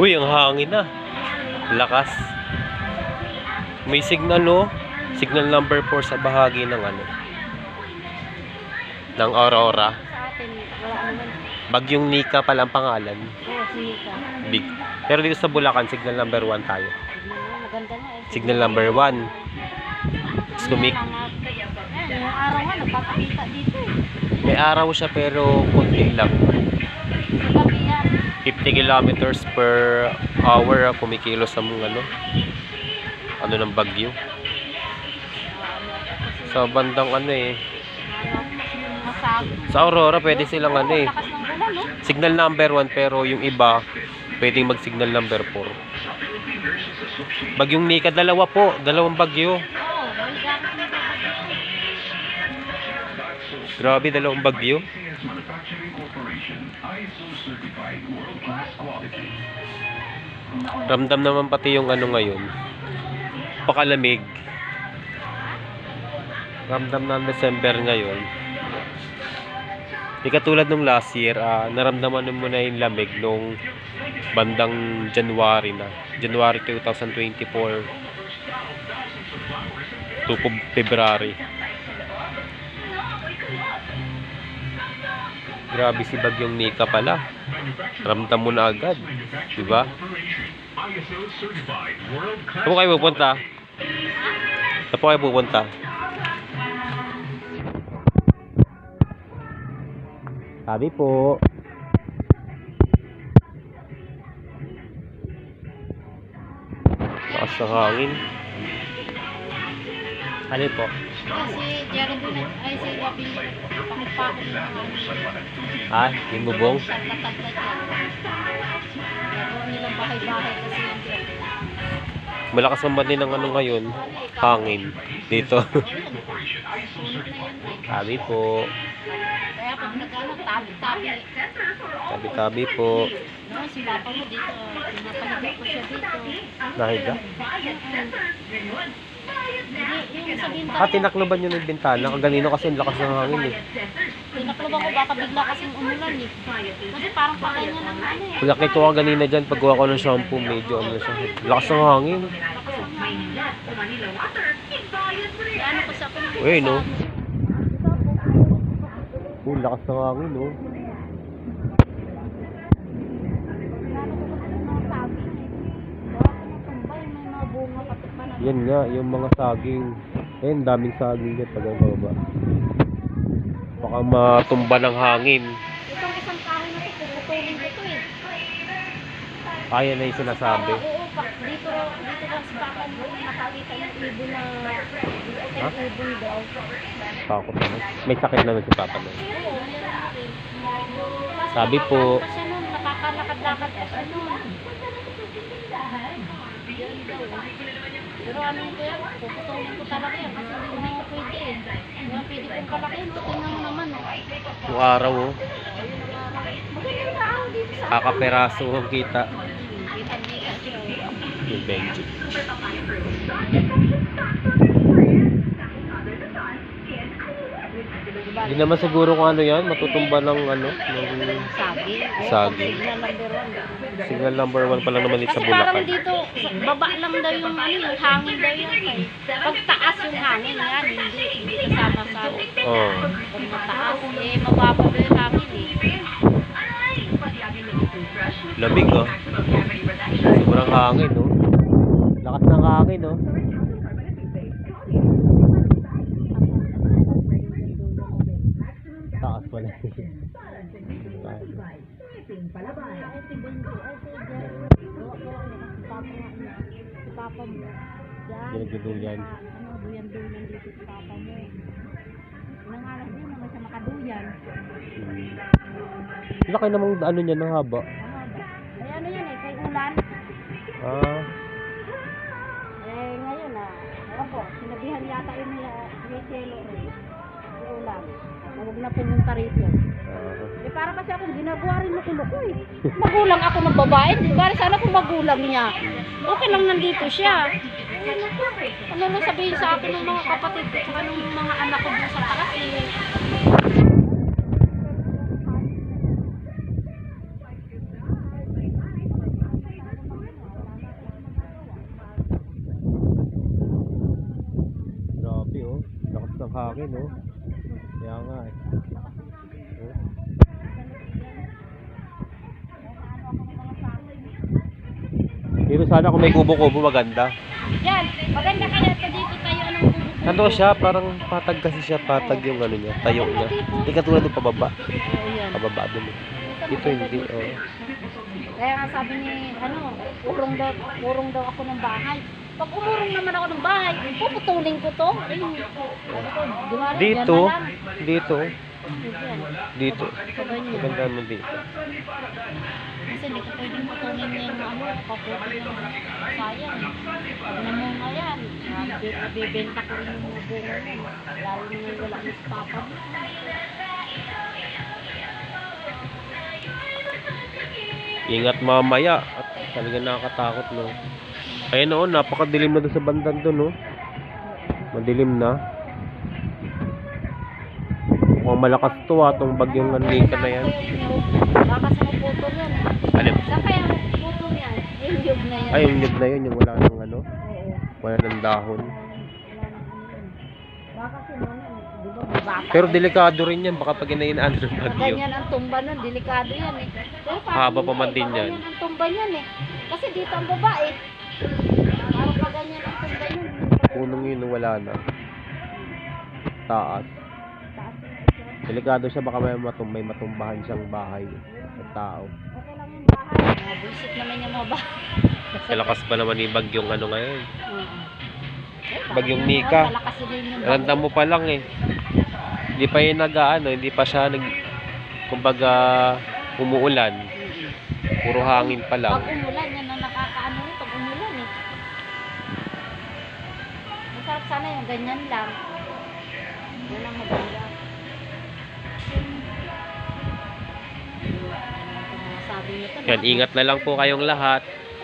Uy, ang hangin na. Lakas. May signal oh. Signal number 4 sa bahagi ng ano. Ng Aurora. Sa atin, wala naman. Bagyong Nika pala ang pangalan. Oo, sinika. Big. Pero dito sa Bulacan, signal number 1 tayo. Maganda nga eh. Signal number 1. Sumik. Yung araw nga, nagpapakita dito. May araw siya pero konti lang. Sa gabi yan. 50 kilometers per hour ah, sa mga ano. Ano ng bagyo. Sa bandang ano eh. Sa Aurora pwede silang ano eh. Signal number 1 pero yung iba pwedeng mag signal number 4. Bagyong Nika dalawa po, dalawang bagyo. Grabe dalawang bagyo. Ramdam naman pati yung ano ngayon. Pakalamig. Ramdam na December ngayon. Di katulad nung last year, ah, naramdaman mo na yung lamig nung bandang January na. January 2024 to Feb- February. Grabe si Bagyong Nika pala. Ramdam mo na agad. Diba? Saan po kayo pupunta? Saan po kayo pupunta? Sabi po. Taas ng hangin. Ano po? Kasi Jerry din, ay si Gabi, pakipakot na. Ha? Yung bubong? Na dyan. Gagawin nilang bahay-bahay kasi yan dyan. Malakas naman din ang ano ngayon. Hangin. Dito. Na. Sabi po. Kaya pag nag-ano, tabi-tabi. Tabi-tabi po. No, si Papa mo dito, pinapahiga ko siya dito. Nahiga? Ah, tinakloban nyo ng bintana. Kaganino kasi ang lakas ng hangin eh. Tinakloban ko baka bigla kasing umulan eh. Kasi parang patay niya ng ano eh. Kung nakita ko kanina dyan, paggawa ko ng shampoo, medyo ano siya. Lakas ng hangin. Uy, no? Oh, lakas ng hangin, no? Yan nga, yung mga saging. Eh, ang daming saging dyan pag ang baba. Baka matumba ng hangin. Itong isang kahoy na ito, puputulin ito eh. Kaya na yung sinasabi. Dito, dito lang sa mo nakakita yung ibon na Ha? yung ibon daw. Takot na. May sakit naman si Papa na. Sabi po. Nakakalakad-lakad pa siya nun. Pero ano ko yan, puputulin ko talaga yan kasi hindi naman pwede eh. Hindi naman pwede kong palakihin. Tingnan mo naman oh. Yung araw, oh. Magandang tao dito sa Kakaperaso ang kita. Yung Benji. Hindi naman siguro kung ano yan, matutumba ng ano, ng Sagi. Sagi. Signal number one. signal number 1 pa lang naman dito sa Kasi parang Bulacan. dito, baba lang daw yung ano, yung hangin daw yun. Eh. Pag taas yung hangin yan, hindi, hindi kasama sa Oh. Pag mataas, eh, mababa daw yung hangin eh. Lamig, oh. Sobrang hangin, oh. Lakas ng hangin, oh. Ginagduduyan. Ano, duyan-duyan dito si papa mo. Nangalas din naman siya makaduyan. Hmm. Laki namang ano niya ng haba. Ba? Ay, ano yan eh, kay ulan. Ah, Eh, ngayon ah, ewan ko, sinabihan yata yun ni ni Chelo eh ulam. Huwag na pumunta rito. Ah. Eh, para kasi akong ginagawa rin na kuloko eh. Magulang ako ng babae, di ba? Sana kung magulang niya. Okay lang nandito siya. Ano na sabihin sa akin ng mga kapatid ko, tsaka ng mga anak ko sa taas eh. Grabe oh, lakas ng hangin. Oh. Kaya nga, eh. Pero sana kung may kubo-kubo maganda. Yan, maganda kaya ito dito tayo anong kubo Ano siya, parang patag kasi siya, patag yung ano niya, tayo niya. Hindi katulad ng pababa. Pababa dun eh. Ito hindi, oh. Kaya nga sabi ni, ano, urong daw, urong daw ako ng bahay. Pag umurong naman ako ng bahay, puputulin ko to. Ayun. Dumari, Dito, na dito, dito. Maganda mo dito. Kasi hindi ko pwedeng putulin niya yung ano, kaputol yung sayang. Pag namunga yan, nabibenta ko rin yung mga bunga niya. Lalo na yung wala ni Papa mo. Ingat mamaya. At talaga nakakatakot, no? Ayun, oh, napakadilim na doon sa bandan doon, no? Madilim na. Mukhang malakas to, ah, tong bagyong Anika na yan. Baka sa maputol yan. Alin? Saan kaya maputol yan? Yung yug na yan. Ay, yung nyug na yun, yung wala nang ano, wala nang dahon. Baka. Pero delikado rin yan, baka pag inainaan ng bagyo. ganyan ang tumba nun, delikado yan eh. Haba pa man din yan. ganyan ang tumba niyan eh. Kasi dito ang babae. Punong yun, wala na. Taas. Delikado siya, baka may, matum may matumbahan siyang bahay sa tao. Okay lang yung bahay. Mga bullshit naman yung mga bahay. Kalakas pa naman yung bagyong ano ngayon. Oo. Bagyong Nika. Randam mo pa lang eh. Hindi pa yun nag ano, hindi pa siya nag kumbaga umuulan. Puro hangin pa lang. Sana yung ganyan lang. Yan ang maganda. Yan, ingat na lang po kayong lahat.